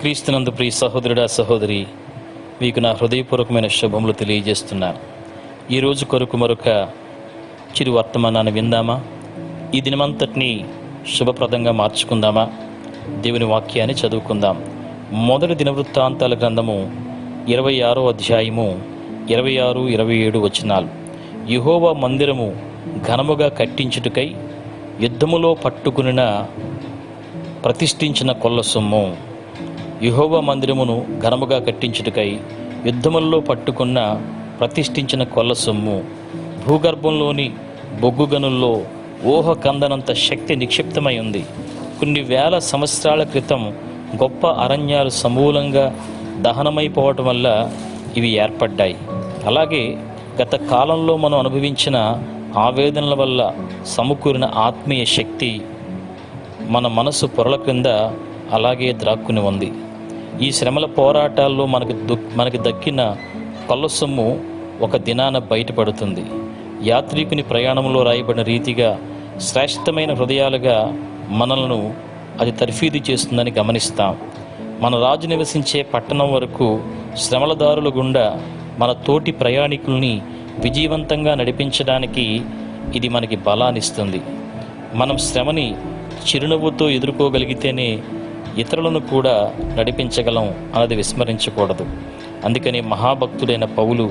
క్రీస్తునందు ప్రియ సహోదరుడా సహోదరి మీకు నా హృదయపూర్వకమైన శుభములు తెలియజేస్తున్నాను. ఈరోజు కొరకు మరొక చిరు వర్తమానాన్ని విందామా? ఈ దినమంతటిని శుభప్రదంగా మార్చుకుందామా? దేవుని వాక్యాన్ని చదువుకుందాం. మొదటి దినవృత్తాంతాల గ్రంథము ఇరవై ఆరో అధ్యాయము ఇరవై ఆరు ఇరవై ఏడు వచనాలు. యుహోవా మందిరము ఘనముగా కట్టించుటకై యుద్ధములో పట్టుకునిన ప్రతిష్ఠించిన కొల్ల సొమ్ము. యహోవ మందిరమును ఘనముగా కట్టించుటకై యుద్ధముల్లో పట్టుకున్న ప్రతిష్ఠించిన కొల్ల సొమ్ము భూగర్భంలోని బొగ్గు గనుల్లో ఊహ కందనంత శక్తి నిక్షిప్తమై ఉంది. కొన్ని వేల సంవత్సరాల క్రితం గొప్ప అరణ్యాలు సమూలంగా దహనమైపోవటం వల్ల ఇవి ఏర్పడ్డాయి. అలాగే గత కాలంలో మనం అనుభవించిన ఆవేదనల వల్ల సమకూరిన ఆత్మీయ శక్తి మన మనసు పొరల క్రింద అలాగే ద్రాక్కుని ఉంది. ఈ శ్రమల పోరాటాల్లో మనకు దు మనకి దక్కిన కొల్లసొమ్ము ఒక దినాన బయటపడుతుంది. యాత్రికుని ప్రయాణంలో రాయబడిన రీతిగా శ్రేష్టమైన హృదయాలుగా మనలను అది తర్ఫీదు చేస్తుందని గమనిస్తాం. మన రాజు నివసించే పట్టణం వరకు శ్రమలదారుల గుండా మన తోటి ప్రయాణికుల్ని విజయవంతంగా నడిపించడానికి ఇది మనకి బలాన్నిస్తుంది. మనం శ్రమని చిరునవ్వుతో ఎదుర్కోగలిగితేనే ఇతరులను కూడా నడిపించగలం అన్నది విస్మరించకూడదు. అందుకని మహాభక్తుడైన పౌలు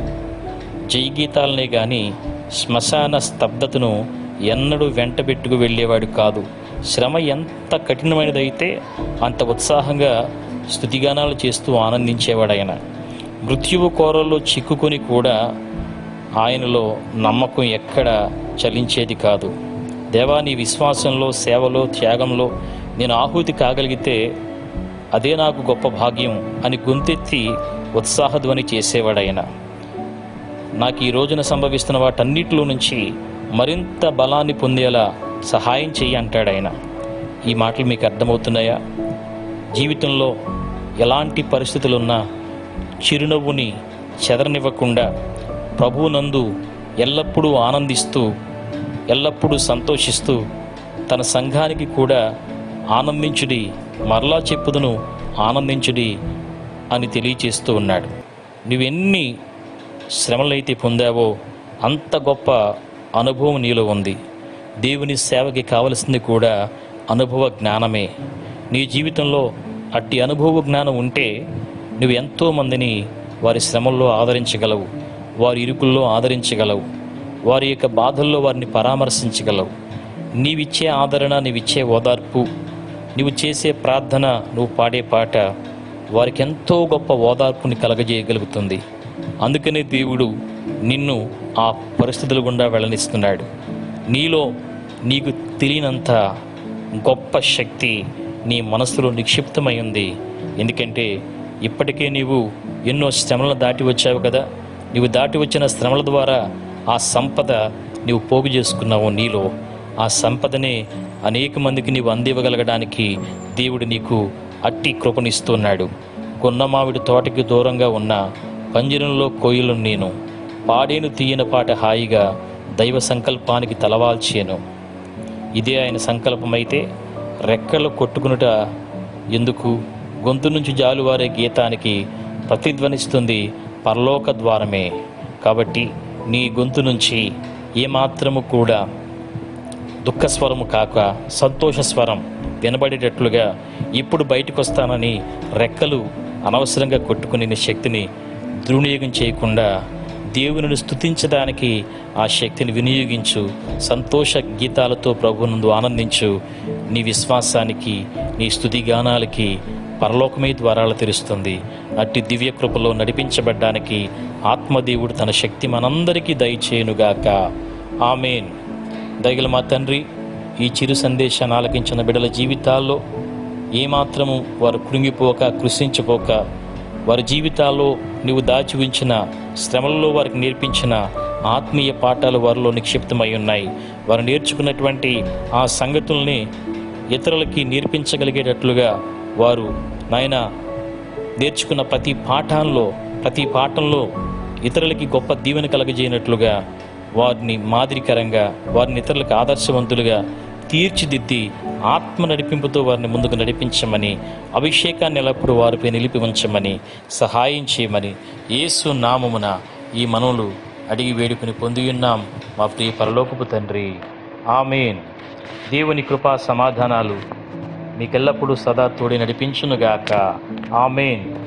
జయగీతాలనే కానీ శ్మశాన స్తబ్దతను ఎన్నడూ వెంటబెట్టుకు వెళ్ళేవాడు కాదు. శ్రమ ఎంత కఠినమైనదైతే అంత ఉత్సాహంగా స్థుతిగానాలు చేస్తూ ఆనందించేవాడాయన మృత్యువు కోరల్లో చిక్కుకొని కూడా ఆయనలో నమ్మకం ఎక్కడ చలించేది కాదు. దేవాని విశ్వాసంలో సేవలో త్యాగంలో నేను ఆహుతి కాగలిగితే అదే నాకు గొప్ప భాగ్యం అని గొంతెత్తి ఉత్సాహధ్వని చేసేవాడైన. నాకు ఈ రోజున సంభవిస్తున్న వాటన్నిటిలో నుంచి మరింత బలాన్ని పొందేలా సహాయం చెయ్యి అంటాడాయన ఈ మాటలు మీకు అర్థమవుతున్నాయా? జీవితంలో ఎలాంటి పరిస్థితులున్నా చిరునవ్వుని చెదరనివ్వకుండా ప్రభువునందు ఎల్లప్పుడూ ఆనందిస్తూ ఎల్లప్పుడూ సంతోషిస్తూ తన సంఘానికి కూడా ఆనందించుడి మరలా చెప్పుదును ఆనందించుడి అని తెలియచేస్తూ ఉన్నాడు. నువ్వెన్ని శ్రమలైతే పొందావో అంత గొప్ప అనుభవం నీలో ఉంది. దేవుని సేవకి కావలసింది కూడా అనుభవ జ్ఞానమే. నీ జీవితంలో అట్టి అనుభవ జ్ఞానం ఉంటే నువ్వు ఎంతో మందిని వారి శ్రమల్లో ఆదరించగలవు వారి ఇరుకుల్లో ఆదరించగలవు వారి యొక్క బాధల్లో వారిని పరామర్శించగలవు. నీవిచ్చే ఆదరణ నీవిచ్చే ఓదార్పు నువ్వు చేసే ప్రార్థన నువ్వు పాడే పాట వారికి ఎంతో గొప్ప ఓదార్పుని కలగజేయగలుగుతుంది. అందుకనే దేవుడు నిన్ను ఆ పరిస్థితుల గుండా వెళ్ళనిస్తున్నాడు. నీలో నీకు తెలియనంత గొప్ప శక్తి నీ మనసులో నిక్షిప్తమై ఉంది. ఎందుకంటే ఇప్పటికే నీవు ఎన్నో శ్రమలను దాటి వచ్చావు కదా. నీవు దాటి వచ్చిన శ్రమల ద్వారా ఆ సంపద నీవు పోగు చేసుకున్నావు నీలో. ఆ సంపదనే అనేక మందికి నీవు అందివ్వగలగడానికి దేవుడు నీకు అట్టి కృపనిస్తున్నాడు. కొన్నమావిడి తోటకి దూరంగా ఉన్న పంజరంలో కోయిలను నేను పాడేను తీయన పాట హాయిగా దైవ సంకల్పానికి తలవాల్చేను. ఇదే ఆయన సంకల్పమైతే రెక్కలు కొట్టుకునుట ఎందుకు? గొంతు నుంచి జాలువారే గీతానికి ప్రతిధ్వనిస్తుంది పరలోక ద్వారమే. కాబట్టి నీ గొంతు నుంచి ఏమాత్రము కూడా దుఃఖస్వరము కాక సంతోష స్వరం వినబడేటట్లుగా ఇప్పుడు బయటకు వస్తానని రెక్కలు అనవసరంగా కొట్టుకుని నీ శక్తిని దుర్వినియోగం చేయకుండా దేవునిని స్థుతించడానికి ఆ శక్తిని వినియోగించు. సంతోష గీతాలతో ప్రభునందు ఆనందించు. నీ విశ్వాసానికి నీ స్థుతి గానాలకి పరలోకమే ద్వారాలు తెరుస్తుంది. అట్టి దివ్య కృపలో నడిపించబడ్డానికి ఆత్మదేవుడు తన శక్తి మనందరికీ దయచేయునుగాక. ఆమెన్. దయగల మా తండ్రి ఈ చిరు సందేశాన్ని ఆలకించిన బిడ్డల జీవితాల్లో ఏమాత్రము వారు కృంగిపోక కృషించిపోక వారి జీవితాల్లో నీవు దాచి ఉంచిన శ్రమలలో వారికి నేర్పించిన ఆత్మీయ పాఠాలు వారిలో నిక్షిప్తమై ఉన్నాయి. వారు నేర్చుకున్నటువంటి ఆ సంగతుల్ని ఇతరులకి నేర్పించగలిగేటట్లుగా వారు నాయన నేర్చుకున్న ప్రతి పాఠంలో ప్రతి పాఠంలో ఇతరులకి గొప్ప దీవెన కలగజేయనట్లుగా వారిని మాదిరికరంగా వారిని ఇతరులకు ఆదర్శవంతులుగా తీర్చిదిద్ది ఆత్మ నడిపింపుతో వారిని ముందుకు నడిపించమని అభిషేకాన్ని ఎల్లప్పుడూ వారిపై నిలిపి ఉంచమని సహాయం చేయమని యేసు నామమున ఈ మనవులు అడిగి వేడుకుని పొందియున్నాం మా ప్రియ పరలోకపు తండ్రి ఆమెన్. దేవుని కృపా సమాధానాలు మీకెల్లప్పుడూ సదా తోడి నడిపించునుగాక. ఆమెన్.